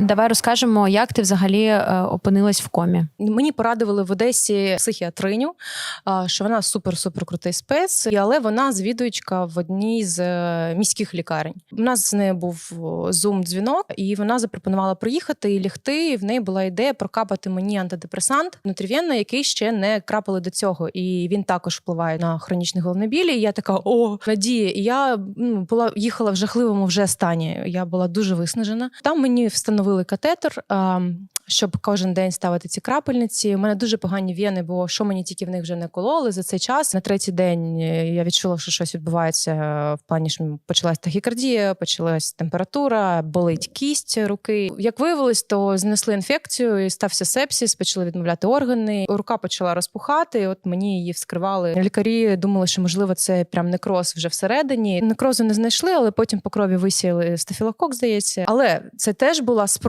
Давай розкажемо, як ти взагалі е, опинилась в комі. Мені порадували в Одесі психіатриню, що вона супер-супер крутий спец, але вона звідуючка в одній з е, міських лікарень. У нас з нею був зум дзвінок, і вона запропонувала приїхати і лягти. І в неї була ідея прокапати мені антидепресант внутрівенно, який ще не крапали до цього. І він також впливає на хронічний головний біль. І я така о, надія. Я ну, була їхала в жахливому вже стані. Я була дуже виснажена. Там мені встановили катетер. Щоб кожен день ставити ці крапельниці. У мене дуже погані вени, бо що мені тільки в них вже не кололи за цей час. На третій день е, я відчула, що щось відбувається е, в плані, що почалась тахікардія, почалась температура, болить кість руки. Як виявилось, то знесли інфекцію, і стався сепсис, почали відмовляти органи. Рука почала розпухати. От мені її вскривали. Лікарі думали, що можливо це прям некроз вже всередині. Некрозу не знайшли, але потім по крові висіяли стафілокок, здається. Але це теж була